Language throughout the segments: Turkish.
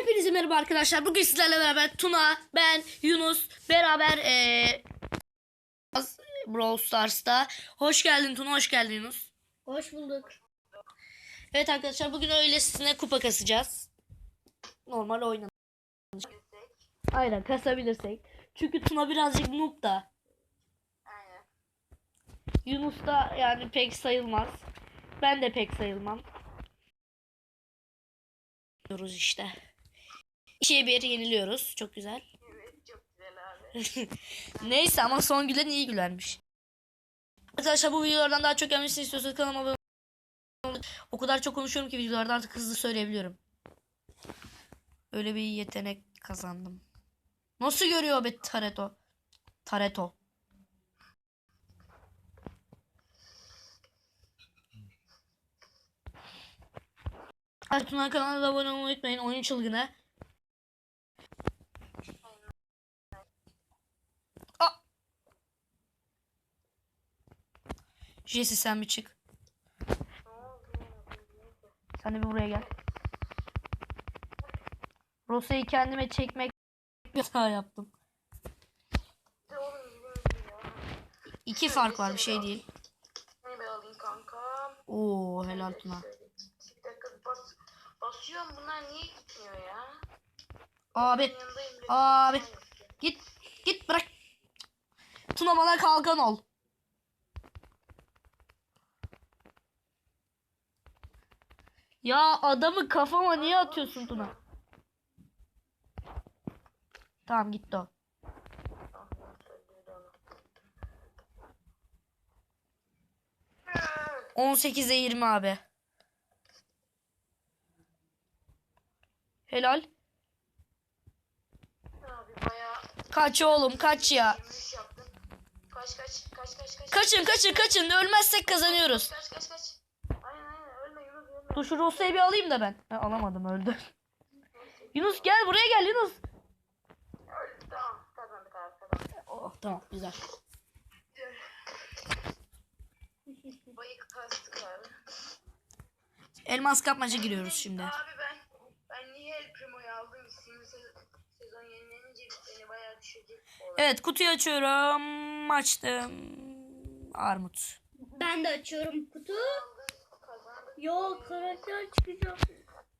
Hepinize merhaba arkadaşlar. Bugün sizlerle beraber Tuna, ben, Yunus beraber eee Brawl Stars'ta. Hoş geldin Tuna, hoş geldin Yunus. Hoş bulduk. Evet arkadaşlar bugün öylesine kupa kasacağız. Normal oynanacak. Aynen kasabilirsek. Çünkü Tuna birazcık noob da. Aynen. Yunus da yani pek sayılmaz. Ben de pek sayılmam. Diyoruz işte. İkiye bir yeniliyoruz. Çok güzel. Evet çok güzel abi. Neyse ama son gülen iyi gülermiş. Arkadaşlar bu videolardan daha çok gelmesini istiyorsanız kanalıma abone. O kadar çok konuşuyorum ki videolarda artık hızlı söyleyebiliyorum. Öyle bir yetenek kazandım. Nasıl görüyor be Tareto? Tareto. Ertuğrul kanalına abone olmayı unutmayın. Oyun çılgını. Jesse sen bir çık. Sen de bir buraya gel. Rosa'yı kendime çekmek hata yaptım. İki fark var bir şey değil. Oo helal Tuna. Basıyorum bunlar niye gitmiyor ya? Abi. Abi. git git bırak. Tuna bana kalkan ol. Ya adamı kafama niye atıyorsun Tuna? Tamam gitti o. 18'e 20 abi. Helal. Abi bayağı Kaç oğlum kaç ya. 23 yaptım. Kaç kaç kaç kaç kaç. Kaçın kaçın kaçın ölmezsek kazanıyoruz. Kaç kaç kaç. Aynen aynen ölme Yunus ölme. Dur şu Rosa'yı bir alayım da ben. Ha, alamadım öldü. Yunus gel buraya gel Yunus. Oh tamam güzel. Bayık kastık abi. Elmas kapmaca giriyoruz şimdi. Abi ben ben niye El Primo'yu aldım? Se- sezon yenilenince beni bayağı düşecek. Evet kutuyu açıyorum. Açtım. Armut. Ben de açıyorum kutu. Yok karakter çıkacak.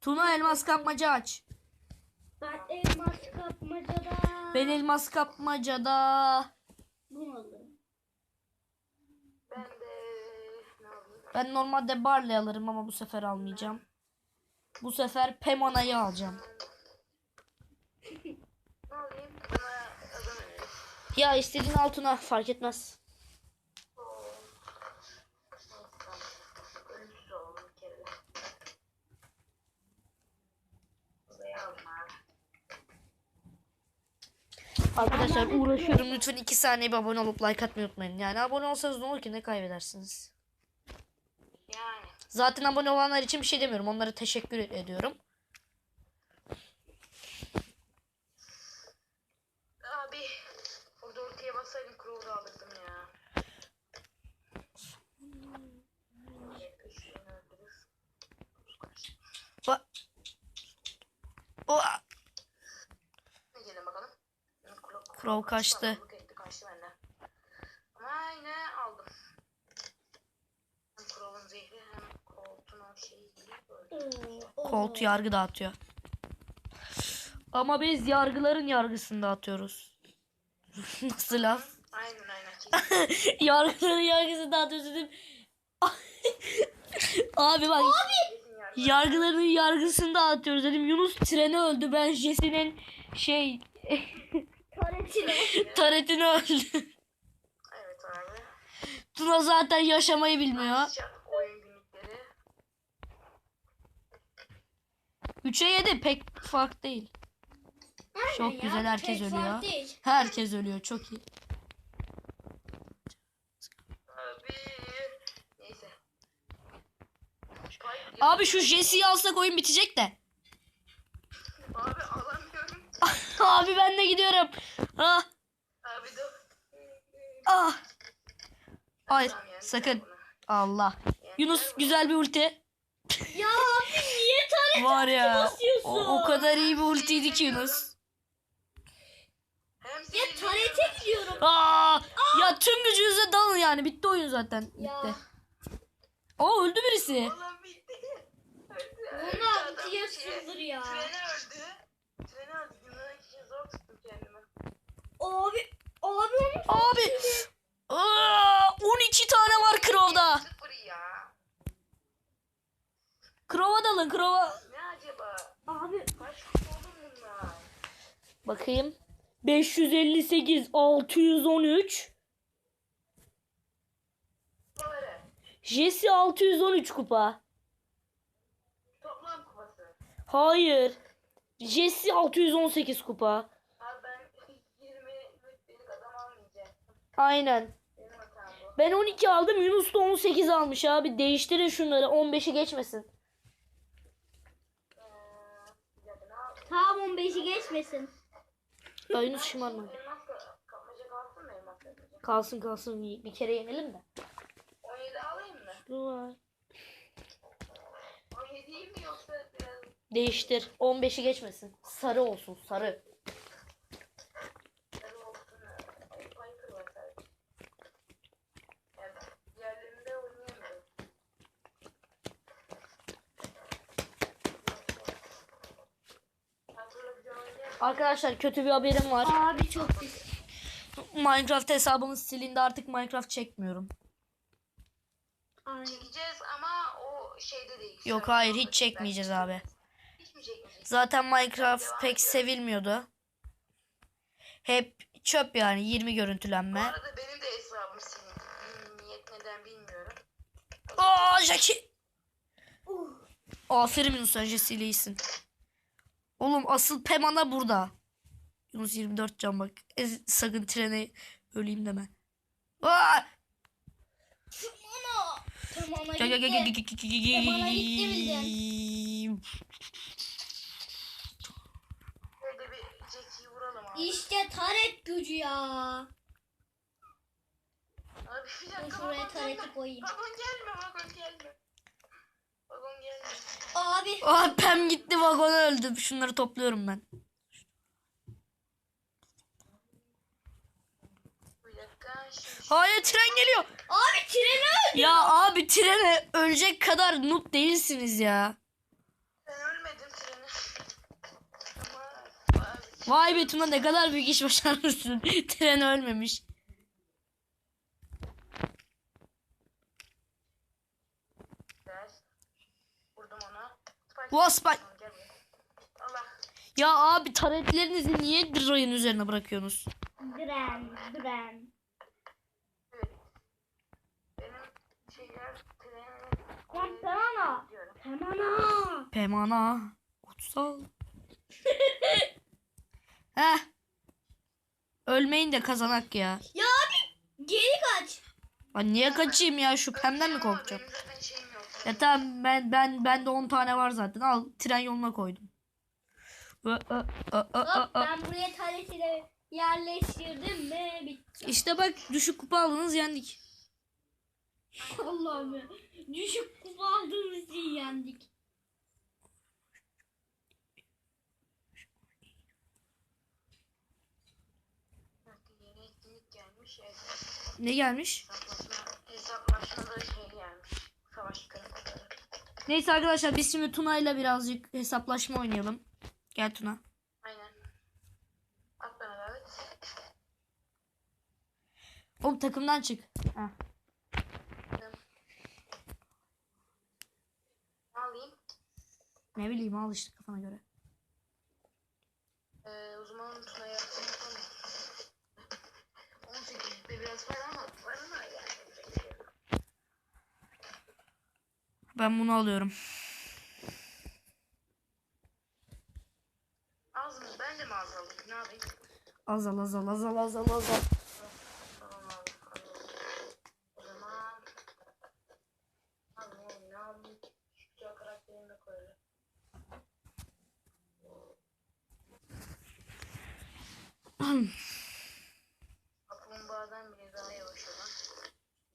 Tuna elmas kapmaca aç. Ben elmas kapmacada. Ben elmas kapmacada. Bunu alırım. Ben de ne? Ben normalde Barley alırım ama bu sefer almayacağım. Bu sefer Pemona'yı alacağım. Ne. Ya istediğin altına fark etmez. Oo. Neyse, tamam. Ölümsüz olalım bir kere de. Burayı aldım abi. Arkadaşlar uğraşıyorum. Lütfen 2 saniye bir abone olup like atmayı unutmayın. Yani abone olsanız ne olur ki ne kaybedersiniz. Yani. Zaten abone olanlar için bir şey demiyorum. Onlara teşekkür ediyorum. Abi. Orada ortaya bassaydım Crow'u alırdım ya. Ba o Crow, kaçtı. Etti, kaçtı benden. Ama yine aldım. Hem Crow'un zehri hem Colt'un o şeyi öldü. Colt yargı dağıtıyor. Ama biz yargıların yargısını dağıtıyoruz. Nasıl laf? Aynen aynen. Yargıların yargısını dağıtıyoruz dedim. Abi bak. Yardım. Yargıların yargısını dağıtıyoruz dedim. Yunus treni öldü. Ben Jesse'nin şey. taretini öldü. Evet abi. Tuna zaten yaşamayı bilmiyor. 3'e 7 pek fark değil. Çok güzel herkes ölüyor. Herkes ölüyor çok iyi. Abi. Neyse. Abi şu Jesse'yi alsak oyun bitecek de. Abi alamıyorum. Abi ben de gidiyorum. Ah, Abi dur. ah. Hayır yani, sakın. Allah. Yani Yunus güzel bir ulti. Ya abi niye taret Var ya. O, o kadar iyi bir ultiydi ki Yunus. Hem Ya tarete gidiyorum. Aa, ya tüm gücünüze dalın yani. Bitti oyun zaten. Bitti. Ya. Aa öldü birisi. Oğlum bitti. Atıyorsundur şey- ya. Treni öldü. Treni öldü. Günler için zor tuttum kendimi. Abi. Abi onu Abi. Aa, 12 tane var ya. Crow'a dalın Crow'a. Ne acaba? Abi Kaç bunlar? Bakayım. 558, 613. Kupaları. Jesse 613 kupa. Toplam kupası. Hayır. Jesse 618 kupa. Abi ben 20 rütbelik adam almayacağım. Aynen. Ben 12 aldım. Yunus da 18 almış abi. Değiştirin şunları. 15'i geçmesin. Tamam 15'i geçmesin. Ya Yunus şımarma. Kalsın? Kalsın. Bir kere yenelim de. 17 alayım mı? Dur var. 17'yi mi yoksa biraz Değiştir. 15'i geçmesin. Sarı olsun. Sarı olsun? Ay, Piper var sadece. Yani diğerlerinde oynayamıyorum. Piper'la bir oynayamıyorum. Arkadaşlar kötü bir haberim var. Abi çok. Minecraft hesabımız silindi. Artık Minecraft çekmiyorum. Aynen. Çekeceğiz ama o şeyde değil. Yok hayır hiç çekmeyeceğiz abi. Hiç mi çekmeyeceğiz? Zaten Minecraft pek sevilmiyordu. Hep çöp yani 20 Bu görüntülenme. arada benim de hesabım silindi. Niyet neden bilmiyorum. Aa Jackie. Uh. Aferin Yunus sen Jesse'yle iyisin. Oğlum asıl Pemana burada. Yunus 24 can bak. E, sakın trene öleyim deme. Aa! Tamam. Tamam Gel gel gel gel gel gel gel gel bana gitti abi. İşte taret gücü ya. Abi bir Ben dakika şuraya tareti koyayım. Vagon gelme vagon gelme. Vagon. Abi. Aa Pem gitti vagon öldü. Şunları topluyorum ben. Bir dakika şimdi. Hayır tren geliyor. Abi treni öldü. Ya abi trene ölecek kadar noob değilsiniz ya. Ben ölmedim treni. Ama Vay be Tuna ne kadar büyük iş başarmışsın. Tren ölmemiş. Allah. Ya abi taretlerinizi niye rayın üzerine bırakıyorsunuz? Dren. Dren. Pemana. Pemana. Pemana. Kutsal. Heh. Ölmeyin de kazanak ya. Ya abi. Geri kaç. Lan niye kaçayım ya şu Pem'den mi korkacağım? Benim zaten şeyim yok. Ya tamam ben ben ben de 10 tane var zaten. Al tren yoluna koydum. Hop ben buraya taretiyle yerleştirdim mi bitti. İşte bak düşük kupa aldınız yendik. Allah'ım ya. Düşük kupa aldığımız için yendik. Ne gelmiş? Hesaplaşma, hesaplaşmada şey gelmiş. Savaş. Neyse arkadaşlar biz şimdi Tuna'yla birazcık hesaplaşma oynayalım. Gel Tuna. Aynen. At bana davet. Oğlum takımdan çık. Heh. Ne alayım? Ne bileyim al işte kafana göre. Ee, uzman Tuna yapsın yapalım. 18 de biraz var ama var ama yani. Ben bunu alıyorum. Az mı? Ben de mi az? Ne alayım? Azal azal azal azal azal. Tamam abi. alalım. O zaman... Abi oğlum ne alayım? Şu güzel karakterimi koyalım. Kaplumbağadan bile daha yavaş olan.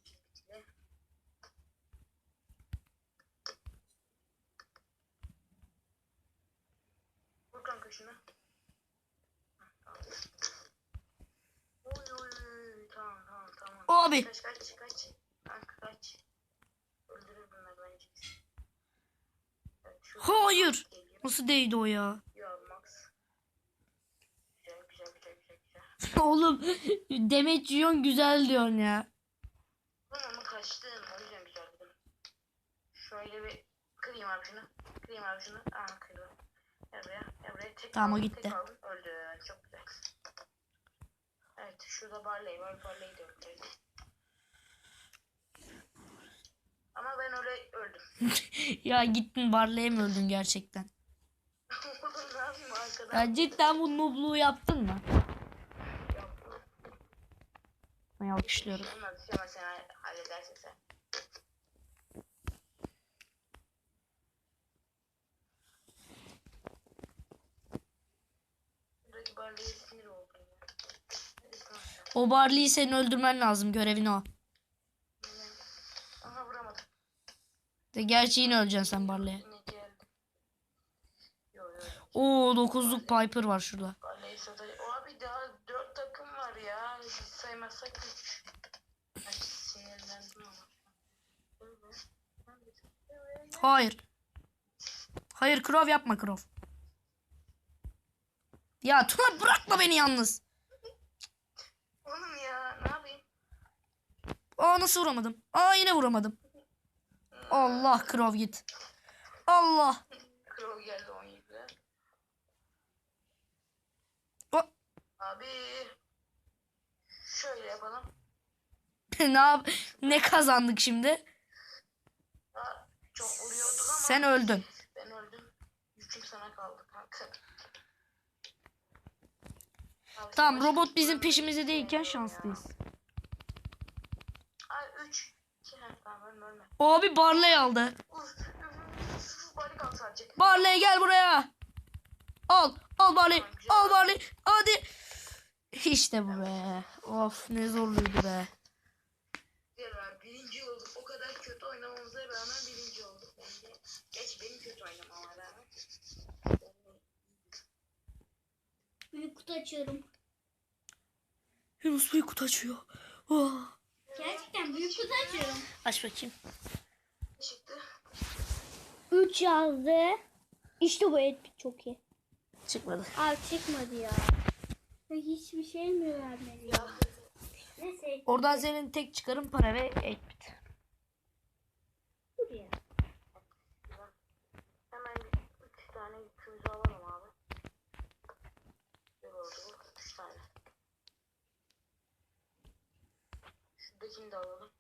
Bitili. Aldım. Oy oy oy. Tamam tamam tamam. Abi. Kaç kaç kaç. Kanka kaç. Öldürür bunlar bence. Evet, Hayır. geliyor. Nasıl değdi o ya? Yo Max. Güzel güzel güzel güzel güzel. Oğlum demet yiyorsun güzel diyorsun ya. Ben ama kaçtım. O yüzden güzel dedim. Şöyle bir kırayım abi şunu. Kırayım abi şunu. Aa kırdım. Tek Tamam, o gitti. Tek. Öldü. Çok güzel. Evet şurada Barley var. Barley'i de öldürdüm. Ama ben öyle öldüm. Ya gittin Barley'e mi öldün gerçekten? Oğlum ne yapayım arkadan? Ya cidden bu nubluğu yaptın mı? Yaptım. Ben alkışlıyorum. Olmaz. Ama sen halledersin sen. Barley'e sinir oldum ya. O Barley'i senin öldürmen lazım görevin o. Aha vuramadım. De gerçi yine öleceksin sen Barley'e. Yine geldi. Yo yo. Oo dokuzluk Piper var şurada. Barley sada. O abi daha dört takım var ya. Biz saymazsak üç. Ay sinirlendim ama. Hayır. Hayır Krov yapma Krov. Ya Tuna bırakma beni yalnız. Oğlum ya ne yapayım? Aa nasıl vuramadım? Aa yine vuramadım. Allah Krov git. Allah. Crow geldi 17'de. O- Abi şöyle yapalım. ne yap ne kazandık şimdi? Daha çok vuruyorduk ama Sen öldün. ben öldüm. Yüküm sana kaldı kanka. Tamam robot bizim peşimizde değilken şanslıyız. Ay 3. 2 tamam ölme ölme. Abi Barley aldı. Barley gel buraya. Al. Al Barley. Al Barley. Hadi. İşte bu be. Of ne zorluydu be. Diyorlar birinci olduk. O kadar kötü oynamamıza rağmen birinci olduk bence. Geç benim kötü oynamama rağmen. Büyük kutu açıyorum. Yunus büyük kutu açıyor. Oh. Gerçekten büyük kutu açıyorum. Aç bakayım. Çıktı? 3 yazdı. İşte bu et çok iyi. Çıkmadı. Abi çıkmadı ya. Hiçbir şey mi vermedi ya? Neyse Oradan senin tek çıkarın para ve 8 bit. dur ya. Hemen 3 tane yükümüzü alalım abi. Güzel oldu bu. 3 tane. Şuradakini de alalım.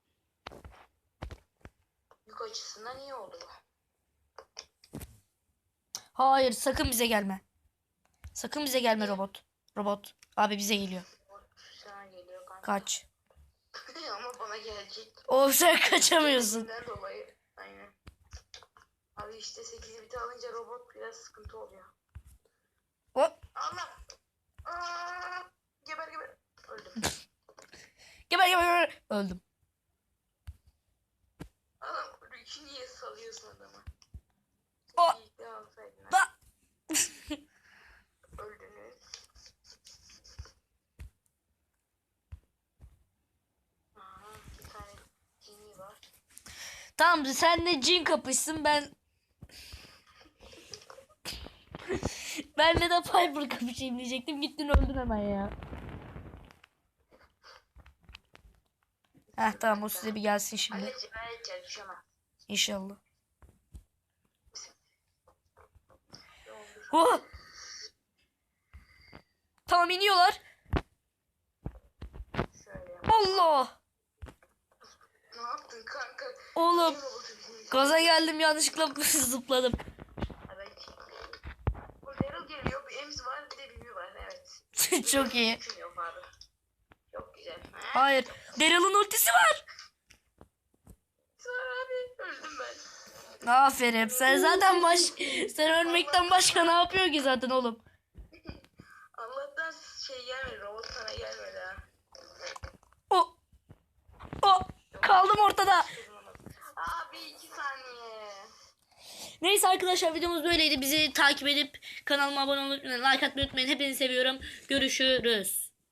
Yük açısından iyi oldu bu. Hayır sakın bize gelme. Sakın bize gelme robot. Robot. Abi bize geliyor. Bu Sana geliyor kanka. Kaç. Ama bana gelecek. O sen kaçamıyorsun. Bundan dolayı. Aynen. Abi işte 8 biti alınca robot biraz sıkıntı oluyor. Hop. Allah! Aa! Geber geber. Öldüm. Geber geber geber. Öldüm. Adam niye salıyorsun adamı? O- İyi alsaydın. ha. Ba. Öldünüz. Aha, bir tane genie var. Tamam sen de cin kapışsın ben Benle de Piper kapışayım diyecektim. Gittin öldün hemen ya. Heh tamam o size bir gelsin şimdi. İnşallah. Oh! Tamam iniyorlar. Allah! Ne yaptın kanka? Oğlum gaza geldim yanlışlıkla zıpladım. Evet. Bu Daryl geliyor. Bir Ems var bir de Bibi var. Evet. Çok iyi. Güzel. Ha? Hayır. Daryl'ın ultisi var. Var abi. Öldüm ben. Aferin. Sen zaten baş... Sen ölmekten başka ne yapıyor ki zaten oğlum? Allah'tan şey gelmedi. Robot sana gelmedi ha. O. O. Kaldım ortada. Abi iki saniye. Neyse arkadaşlar videomuz böyleydi. Bizi takip edip kanalıma abone olmayı unutmayın. Like atmayı unutmayın. Hepinizi seviyorum. Görüşürüz.